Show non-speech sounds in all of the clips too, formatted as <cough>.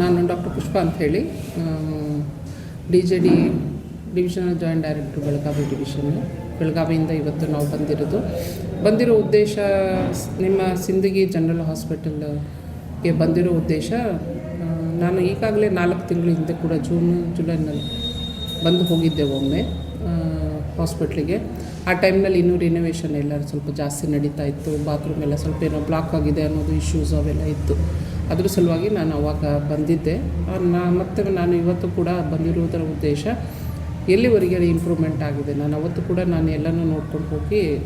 ನಾನು ಡಾಕ್ಟರ್ ಪುಷ್ಪ ಅಂತ ಹೇಳಿ D J D divisional joint director Belagavi division, ಬೆಳಗಾವಿಯಿಂದ ಇವತ್ತು ನಾವು ಬಂದಿರೋದು. ಬಂದಿರೋ ಉದ್ದೇಶ, ನಿಮ್ಮ ಸಿಂದಗಿ ಜನರಲ್ ಹಾಸ್ಪಿಟಲ್ಗೆ ಬಂದಿರೋ ಉದ್ದೇಶ ನಾನು ಈಗಾಗಲೇ ನಾಲ್ಕು ತಿಂಗಳ ಹಿಂದೆ ಕೂಡ ಜೂನ್ ಜುಲೈನಲ್ಲಿ ಬಂದು ಹೋಗಿದ್ದೆ ಒಮ್ಮೆ ಹಾಸ್ಪಿಟ್ಲಿಗೆ. ಆ ಟೈಮ್ನಲ್ಲಿ ಇನ್ನೂ ರಿನೋವೇಷನ್ ಎಲ್ಲ ಸ್ವಲ್ಪ ಜಾಸ್ತಿ ನಡೀತಾ ಇತ್ತು. ಬಾತ್ರೂಮ್ ಎಲ್ಲ ಸ್ವಲ್ಪ ಏನೋ ಬ್ಲಾಕ್ ಆಗಿದೆ ಅನ್ನೋದು ಇಶ್ಯೂಸ್ ಅವೆಲ್ಲ ಇತ್ತು. ಅದ್ರ ಸಲುವಾಗಿ ನಾನು ಅವಾಗ ಬಂದಿದ್ದೆ. ನಾ, ಮತ್ತೆ ನಾನು ಇವತ್ತು ಕೂಡ ಬಂದಿರುವುದರ ಉದ್ದೇಶ ಎಲ್ಲಿವರೆಗೆ ಇಂಪ್ರೂವ್ಮೆಂಟ್ ಆಗಿದೆ? ನಾನು ಅವತ್ತು ಕೂಡ ನಾನು ಎಲ್ಲನೂ ನೋಡ್ಕೊಂಡು ಹೋಗಿ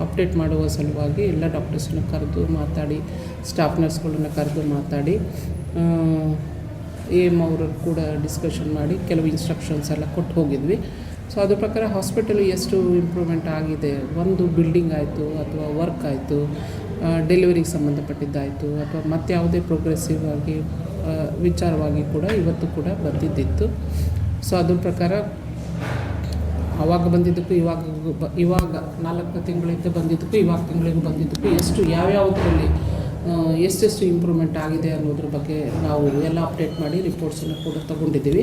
ಅಪ್ಡೇಟ್ ಮಾಡುವ ಸಲುವಾಗಿ ಎಲ್ಲ ಡಾಕ್ಟರ್ಸನ್ನು ಕರೆದು ಮಾತಾಡಿ ಸ್ಟಾಫ್ ನರ್ಸ್ಗಳನ್ನ ಕರೆದು ಮಾತಾಡಿ ಎ ಎಂ ಅವರು ಕೂಡ ಡಿಸ್ಕಷನ್ ಮಾಡಿ ಕೆಲವು ಇನ್ಸ್ಟ್ರಕ್ಷನ್ಸ್ ಎಲ್ಲ ಕೊಟ್ಟು ಹೋಗಿದ್ವಿ. ಸೊ ಅದ್ರ ಪ್ರಕಾರ ಹಾಸ್ಪಿಟಲು ಎಷ್ಟು ಇಂಪ್ರೂವ್ಮೆಂಟ್ ಆಗಿದೆ? ಒಂದು ಬಿಲ್ಡಿಂಗ್ ಆಯಿತು ಅಥವಾ ವರ್ಕ್ ಆಯಿತು? ಡೆಲಿವರಿಗೆ ಸಂಬಂಧಪಟ್ಟಿದ್ದಾಯಿತು? ಅಥವಾ ಮತ್ಯಾವುದೇ ಪ್ರೋಗ್ರೆಸಿವ್ ಆಗಿ ವಿಚಾರವಾಗಿ ಕೂಡ ಇವತ್ತು ಕೂಡ ಬಂದಿದ್ದಿತ್ತು. ಸೊ ಅದ್ರ ಪ್ರಕಾರ ಆವಾಗ ಬಂದಿದ್ದಕ್ಕೂ, ಇವಾಗ ಇವಾಗ ನಾಲ್ಕು ತಿಂಗಳಿಂದ ಬಂದಿದ್ದಕ್ಕೂ, ಇವಾಗ ತಿಂಗಳಿಗೆ ಬಂದಿದ್ದಕ್ಕೂ ಎಷ್ಟು ಯಾವ್ಯಾವುದರಲ್ಲಿ ಎಷ್ಟೆಷ್ಟು ಇಂಪ್ರೂವ್ಮೆಂಟ್ ಆಗಿದೆ ಅನ್ನೋದ್ರ ಬಗ್ಗೆ ನಾವು ಎಲ್ಲ ಅಪ್ಡೇಟ್ ಮಾಡಿ ರಿಪೋರ್ಟ್ಸನ್ನು ಕೂಡ ತಗೊಂಡಿದ್ದೀವಿ.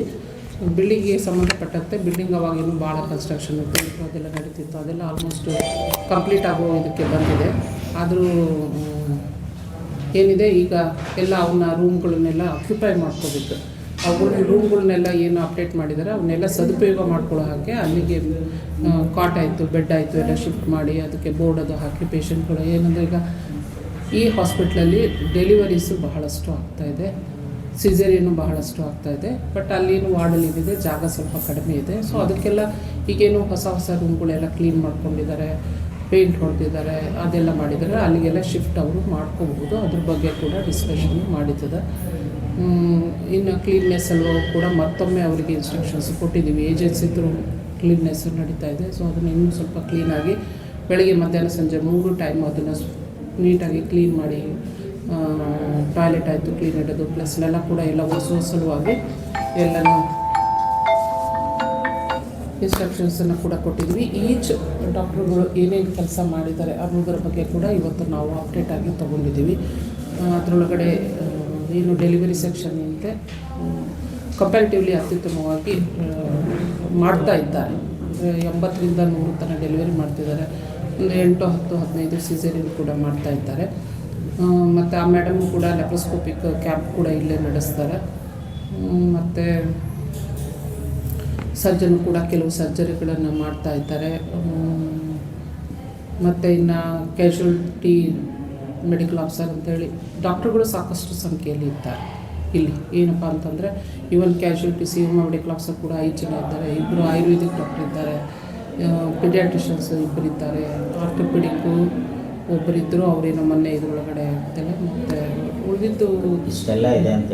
ಬಿಲ್ಡಿಂಗ್ಗೆ ಸಂಬಂಧಪಟ್ಟಂತೆ ಬಿಲ್ಡಿಂಗ್ ಅವಾಗೇನು ಭಾಳ ಕನ್ಸ್ಟ್ರಕ್ಷನ್ ಇತ್ತು ಅದೆಲ್ಲ ನಡೀತಿತ್ತು, ಅದೆಲ್ಲ ಆಲ್ಮೋಸ್ಟ್ ಕಂಪ್ಲೀಟ್ ಆಗೋ ಇದಕ್ಕೆ ಬಂದಿದೆ. ಆದರೂ ಏನಿದೆ ಈಗ ಎಲ್ಲ ಅವನ್ನ ರೂಮ್ಗಳನ್ನೆಲ್ಲ ಆಕ್ಯುಪೈ ಮಾಡ್ಕೋಬೇಕು. ಅವುಗಳ ರೂಮ್ಗಳನ್ನೆಲ್ಲ ಏನು ಅಪ್ಡೇಟ್ ಮಾಡಿದ್ದಾರೆ ಅವನ್ನೆಲ್ಲ ಸದುಪಯೋಗ ಮಾಡ್ಕೊಳ್ಳೋ ಹಾಗೆ ಅಲ್ಲಿಗೆ ಕಾಟ್ ಆಯಿತು ಬೆಡ್ ಆಯಿತು ಎಲ್ಲ ಶಿಫ್ಟ್ ಮಾಡಿ, ಅದಕ್ಕೆ ಬೋರ್ಡ್ ಅದು ಹಾಕಿ ಪೇಷಂಟ್ಗಳು ಏನಂದರೆ ಈಗ ಈ ಹಾಸ್ಪಿಟ್ಲಲ್ಲಿ ಡೆಲಿವರೀಸು ಬಹಳಷ್ಟು ಆಗ್ತಾಯಿದೆ ಸಿಸೇರಿಯನ್ನು ಬಹಳಷ್ಟು ಆಗ್ತಾಯಿದೆ ಬಟ್ ಅಲ್ಲಿನ ವಾರ್ಡಲ್ಲಿ ಏನಿದೆ, ಜಾಗ ಸ್ವಲ್ಪ ಕಡಿಮೆ ಇದೆ. ಸೊ ಅದಕ್ಕೆಲ್ಲ ಈಗೇನು ಹೊಸ ಹೊಸ ರೂಮ್ಗಳೆಲ್ಲ ಕ್ಲೀನ್ ಮಾಡ್ಕೊಂಡಿದ್ದಾರೆ, ಪೇಂಟ್ ಹೊಡೆದಿದ್ದಾರೆ, ಅದೆಲ್ಲ ಮಾಡಿದ್ದಾರೆ. ಅಲ್ಲಿಗೆಲ್ಲ ಶಿಫ್ಟ್ ಅವರು ಮಾಡ್ಕೋಬಹುದು. ಅದ್ರ ಬಗ್ಗೆ ಕೂಡ ಡಿಸ್ಕಷನ್ ಮಾಡಿದ್ದದ ಇನ್ನು ಕ್ಲೀನ್ನೆಸ್ ಅಲ್ಲೂ ಕೂಡ ಮತ್ತೊಮ್ಮೆ ಅವರಿಗೆ ಇನ್ಸ್ಟ್ರಕ್ಷನ್ಸ್ ಕೊಟ್ಟಿದ್ದೀವಿ. ಏಜೆನ್ಸಿ ಥ್ರೂ ಕ್ಲೀನ್ನೆಸ್ ನಡೀತಾ ಇದೆ. ಸೊ ಅದನ್ನು ಇನ್ನೂ ಸ್ವಲ್ಪ ಕ್ಲೀನಾಗಿ ಬೆಳಗ್ಗೆ ಮಧ್ಯಾಹ್ನ ಸಂಜೆ ಮೂರು ಟೈಮ್ ಅದನ್ನು ನೀಟಾಗಿ ಕ್ಲೀನ್ ಮಾಡಿ ಟಾಯ್ಲೆಟ್ ಆಯಿತು, ಕ್ಲೀನ್ ಇಡೋದು ಪ್ಲಸ್ ನೆಲ ಕೂಡ ಎಲ್ಲ ಹೊಸ ಸಲುವಾಗಿ ಎಲ್ಲನೂ ಇನ್ಸ್ಟ್ರಕ್ಷನ್ಸನ್ನು ಕೂಡ ಕೊಟ್ಟಿದ್ವಿ. ಈಚ್ ಡಾಕ್ಟ್ರುಗಳು ಏನೇನು ಕೆಲಸ ಮಾಡಿದ್ದಾರೆ ಅನ್ನೋದರ ಬಗ್ಗೆ ಕೂಡ ಇವತ್ತು ನಾವು ಅಪ್ಡೇಟ್ ಆಗಿ ತೊಗೊಂಡಿದ್ದೀವಿ. ಅದರೊಳಗಡೆ ಏನು ಡೆಲಿವರಿ ಸೆಕ್ಷನ್ ಅಂತೆ ಕಂಪ್ಯಾರಿಟಿವ್ಲಿ ಅತ್ಯುತ್ತಮವಾಗಿ ಮಾಡ್ತಾ ಇದ್ದಾರೆ. ಎಂಬತ್ತರಿಂದ ನೂರು ತನಕ ಡೆಲಿವರಿ ಮಾಡ್ತಿದ್ದಾರೆ. ಒಂದು ಎಂಟು, ಹತ್ತು, ಹದಿನೈದು ಸಿಸೇರಿಯನ್ ಕೂಡ ಮಾಡ್ತಾ ಇದ್ದಾರೆ. ಮತ್ತು ಆ ಮೇಡಮ್ ಕೂಡ ಲೆಪ್ರೋಸ್ಕೋಪಿಕ್ ಕ್ಯಾಂಪ್ ಕೂಡ ಇಲ್ಲೇ ನಡೆಸ್ತಾರೆ. ಮತ್ತು ಸರ್ಜನ್ ಕೂಡ ಕೆಲವು ಸರ್ಜರಿಗಳನ್ನು ಮಾಡ್ತಾ ಇದ್ದಾರೆ. ಮತ್ತು ಇನ್ನು ಕ್ಯಾಶುಯಾಲಿಟಿ ಮೆಡಿಕಲ್ ಆಫೀಸರ್ ಅಂತೇಳಿ ಡಾಕ್ಟ್ರುಗಳು ಸಾಕಷ್ಟು ಸಂಖ್ಯೆಯಲ್ಲಿ ಇದ್ದಾರೆ. ಇಲ್ಲಿ ಏನಪ್ಪ ಅಂತಂದರೆ even casualty C M medical officer ಕೂಡ ಐದು ಜನ ಇದ್ದಾರೆ. ಇಬ್ಬರು ಆಯುರ್ವೇದಿಕ್ ಡಾಕ್ಟರ್ ಇದ್ದಾರೆ. ಪಿಡಿಯಾಟ್ರಿಷನ್ಸ್ ಇಬ್ಬರಿದ್ದಾರೆ ಆರ್ಥೋಪೆಡಿಕ್ಕು ಒಬ್ಬರಿದ್ದರು ಅವರೇನೋ ಮೊನ್ನೆ ಇದ್ರೊಳಗಡೆ ಆಗ್ತಾರೆ ಮತ್ತು ಉಳಿದಿದ್ದು ಇಷ್ಟೆಲ್ಲ ಇದೆ ಅಂತ.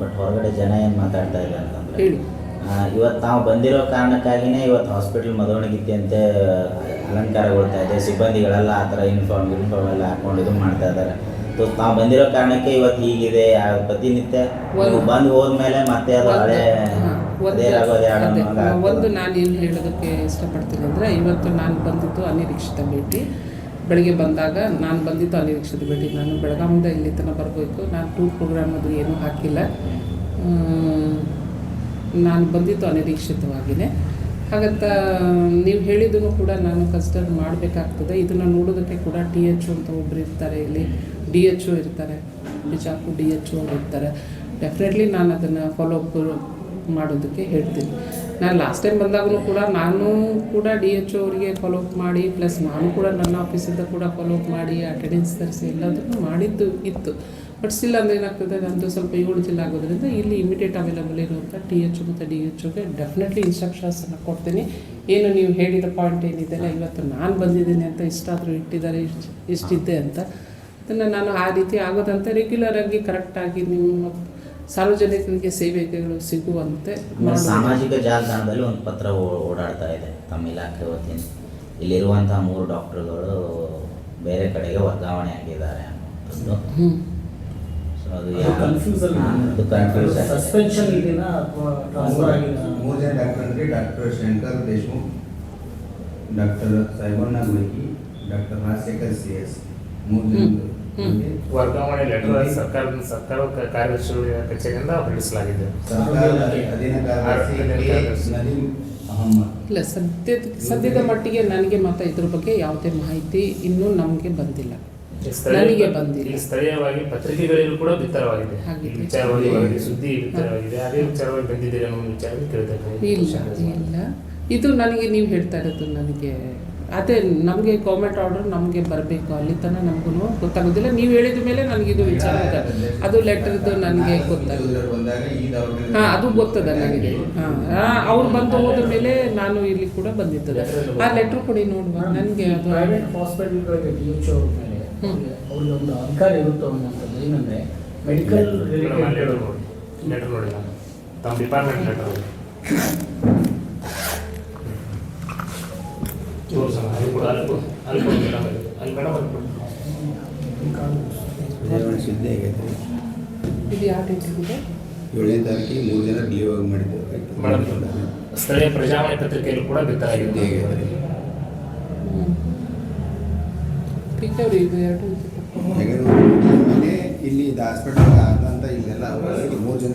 ಬಟ್ ಹೊರಗಡೆ ಜನ ಏನು ಮಾತಾಡ್ತಾ ಇಲ್ಲ ಅಂತಂದ್ರೆ. ಹೇಳಿ. ಇವತ್ತು ನಾವು ಬಂದಿರೋ ಕಾರಣಕ್ಕಾಗಿನೇ ಇವತ್ತು ಹಾಸ್ಪಿಟಲ್ ಮದವಣಗಿತ್ತಿ ಅಂತ ಅಲಂಕಾರಗೊಳ್ತಾ ಇದೆ. ಸಿಬ್ಬಂದಿಗಳೆಲ್ಲ ಆ ಥರ ಯೂನಿಫಾರ್ಮ್ ಯೂನಿಫಾರ್ಮ್ ಎಲ್ಲ ಹಾಕೊಂಡು ಇದು ಮಾಡ್ತಾ ಇದ್ದಾರೆ. ತಾವು ಬಂದಿರೋ ಕಾರಣಕ್ಕೆ ಇವತ್ತು ಹೀಗಿದೆ. ಪ್ರತಿನಿತ್ಯ ಬಂದು ಹೋದ್ಮೇಲೆ ಮತ್ತೆ ಅದು ಹಳೆ ಆಡೋ ಒಂದು ನಾನು ಏನು ಹೇಳೋದಕ್ಕೆ ಇಷ್ಟಪಡ್ತೀನಿ ಅಂದರೆ ಇವತ್ತು ನಾನು ಬಂದಿದ್ದು ಅನಿರೀಕ್ಷಿತ ಭೇಟಿ. ಬೆಳಗ್ಗೆ ಬಂದಾಗ ನಾನು ಬಂದಿದ್ದು ಅನಿರೀಕ್ಷಿತ ಭೇಟಿ. ನಾನು ಬೆಳಗಾವಿಂದ ಇಲ್ಲಿ ತನಕ ಬರಬೇಕು. ನಾನು ಟೂರ್ ಪ್ರೋಗ್ರಾಮ್ ಅದು ಏನೂ ಹಾಕಿಲ್ಲ. ನಾನು ಬಂದಿದ್ದು ಅನಿರೀಕ್ಷಿತವಾಗಿಯೇ ಹಾಗಂತ ನೀವು ಹೇಳಿದ್ದನ್ನು ಕೂಡ ನಾನು ಕನ್ಸಿಡರ್ ಮಾಡಬೇಕಾಗ್ತದೆ. ಇದನ್ನು ನೋಡೋದಕ್ಕೆ ಕೂಡ ಟಿ ಎಚ್ ಅಂತ ಒಬ್ಬರು ಇರ್ತಾರೆ ಇಲ್ಲಿ. ಡಿ ಎಚ್ ಒ ಇರ್ತಾರೆ. ಬಿಜಾಪುರ್ ಡಿ ಎಚ್ ಒ ಇರ್ತಾರೆ. ಡೆಫಿನೆಟ್ಲಿ ನಾನು ಅದನ್ನು ಫಾಲೋ ಅಪ್ ಮಾಡೋದಕ್ಕೆ ಹೇಳ್ತೀನಿ. ನಾನು ಲಾಸ್ಟ್ ಟೈಮ್ ಬಂದಾಗೂ ಕೂಡ ನಾನು ಕೂಡ ಡಿ ಎಚ್ ಅವರಿಗೆ ಫಾಲೋ ಅಪ್ ಮಾಡಿ ಪ್ಲಸ್ ನಾನು ಕೂಡ ನನ್ನ ಆಫೀಸಿಂದ ಕೂಡ ಫಾಲೋ ಅಪ್ ಮಾಡಿ ಅಟೆಂಡೆನ್ಸ್ ತರಿಸಿ ಎಲ್ಲದನ್ನು ಮಾಡಿದ್ದು ಇತ್ತು. ಬಟ್ ಸ್ಟಿಲ್ ಅಂದರೆ ಏನಾಗ್ತದೆ, ನಂದು ಸ್ವಲ್ಪ ಏಳು ಜಿಲ್ಲೆ ಆಗೋದ್ರಿಂದ ಇಲ್ಲಿ ಇಮಿಡಿಯೇಟ್ ಅವೈಲಬಲ್ ಇರುವಂಥ ಟಿ ಎಚ್ ಮತ್ತು ಡಿ ಎಚ್ ಒಗೆ ಡೆಫಿನೆಟ್ಲಿ ಇನ್ಸ್ಟ್ರಕ್ಷನ್ಸನ್ನು ಕೊಡ್ತೀನಿ. ಏನು ನೀವು ಹೇಳಿದ ಪಾಯಿಂಟ್ ಏನಿದೆಯಲ್ಲ ಇವತ್ತು ನಾನು ಬಂದಿದ್ದೀನಿ ಅಂತ ಇಷ್ಟಾದರೂ ಇಟ್ಟಿದ್ದಾರೆ, ಇಷ್ಟು ಇಷ್ಟಿದ್ದೆ ಅಂತ. ಅದನ್ನು ನಾನು ಆ ರೀತಿ ಆಗೋದಂತ ರೆಗ್ಯುಲರಾಗಿ ಕರೆಕ್ಟಾಗಿ ನಿಮ್ಮ ಸಾರ್ವಜನಿಕರಿಗೆ ಸೇವೆಗಳು ಸಿಗುವಂತೆ ಆಮೇಲೆ ಮಾಡೋದು. ಸಾಮಾಜಿಕ ಜಾಲತಾಣದಲ್ಲಿ ಒಂದು ಪತ್ರ ಓ- ಓಡಾಡ್ತಾ ಇದೆ ತಮ್ಮ ಇಲಾಖೆ ವತಿಯಿಂದ. ಇಲ್ಲಿರುವಂತಹ ಮೂರು ಡಾಕ್ಟರ್ಗಳು ಬೇರೆ ಕಡೆಗೆ ವರ್ಗಾವಣೆ ಆಗಿದ್ದಾರೆ ಅನ್ನುವಂಥದ್ದು. ಹ್ಮ್. ಸೊ ಅದು ಅದು ಯಾವ- confuse ಅಲ್ಲಿ ಹಾ, ಅದು ಕನ್ಫ್ಯೂಸ್ ಆಗಿದೆ. ಸಸ್ಪೆನ್ಷನ್ ಇದೆನಾ ಅಥವಾ ಟ್ರಾನ್ಸ್ಫರ್ ಆಗಿದೆನಾ? ಮೂರು ಜನ ಡಾಕ್ಟರ್ ಅಂದರೆ doctor Shankar Deshmukh doctor Saibanna Guligi doctor Rajashekar C S ಮೂರು ಜನ ಹ್ಮ್. ವರ್ಗಾವಣೆ ಲೆಟರ್ ಸರ್ಕಾರದ ಸರ್ಕಾರ ಕಾರ್ಯದರ್ಶಿಗಳ ಕಚೇರಿಯಿಂದ ಹೊರಡಿಸಲಾಗಿದೆ ಸರ್ಕಾರದ ಇಲ್ಲ ಸದ್ಯದ ಸದ್ಯದ ಮಟ್ಟಿಗೆ ನನಗೆ ಮಾತ್ರ ಇದ್ರ ಬಗ್ಗೆ ಯಾವುದೇ ಮಾಹಿತಿ ಇನ್ನೂ ನಮಗೆ ಬಂದಿಲ್ಲ. ಸ್ಥಳೀಯ- ನನಗೆ ಬಂದಿಲ್ಲ. ಸ್ಥಳೀಯವಾಗಿ ಪತ್ರಿಕೆಗಳಲ್ಲೂ ಕೂಡ ಬಿತ್ತರವಾಗಿದೆ. ವಿಚಾರವಾಗಿ ಸುದ್ದಿ ಬಿತ್ತರವಾಗಿದೆ. ಅದೇ ವಿಚಾರವಾಗಿ ಬಂದಿದ್ದೀರಾ ಅನ್ನೋ ವಿಚಾರ ಕೇಳ್ತೇವೆ ಇಲ್ಲ ಇಲ್ಲ. ಇದು ನನಗೆ ನೀವು ಹೇಳ್ತಾ ಇರೋದು ನನಗೆ ಅದೇ ನಮಗೆ ಗೌರ್ಮೆಂಟ್ ಆರ್ಡರ್ ನಮಗೆ ಬರಬೇಕು ಅಲ್ಲಿ ತನಕ ನಮಗೂ ಗೊತ್ತಾಗೋದಿಲ್ಲ. ನೀವು ಹೇಳಿದ ಮೇಲೆ ನನಗಿದು ವಿಚಾರ ಇದೆ. ಅದು ಲೆಟರ್ದು ನನಗೆ ಗೊತ್ತಾಗಿಲ್ಲ ಬಂದಾಗ ಈ ದವಾಖಾನೆ ಹಾಂ ಅದು ಗೊತ್ತದ ನನಗೆ. ಹಾಂ ಅವ್ರು ಬಂದು ಹೋದ ಮೇಲೆ ನಾನು ಇಲ್ಲಿ ಕೂಡ ಬಂದಿದ್ದದೆ. ಆ ಲೆಟ್ರ್ ಕೊಡಿ ನೋಡುವ. ನನಗೆ ಅದು ಒಂದು ಅಧಿಕಾರ ಇರುತ್ತೆ ಅನ್ನೋಂಥದ್ದು ಏನಂದ್ರೆ ಮೆಡಿಕಲ್ ಲೆಟರ್ ಲೆಟರ್ ನೋಡಿ ನಾನು ತಮ್ಮ ಡಿಪಾರ್ಟ್ಮೆಂಟ್ ಲೆಟರ್ <laughs> ಮೂರು ಜನ ಸ್ಥಳೀಯ ಪ್ರಜಾವಾಣಿ ಪತ್ರಿಕೆಯಲ್ಲೂ ಕೂಡ ಬಿತ್ತಾಗಿದೆ ಹ್ಞೂ ಪಿಕ್ಚರ್ ಇದು ಇಲ್ಲಿ ಹಾಸ್ಪಿಟಲ್ ಆದಂತ ಇಲ್ಲೆಲ್ಲ ಮೂರು ಜನ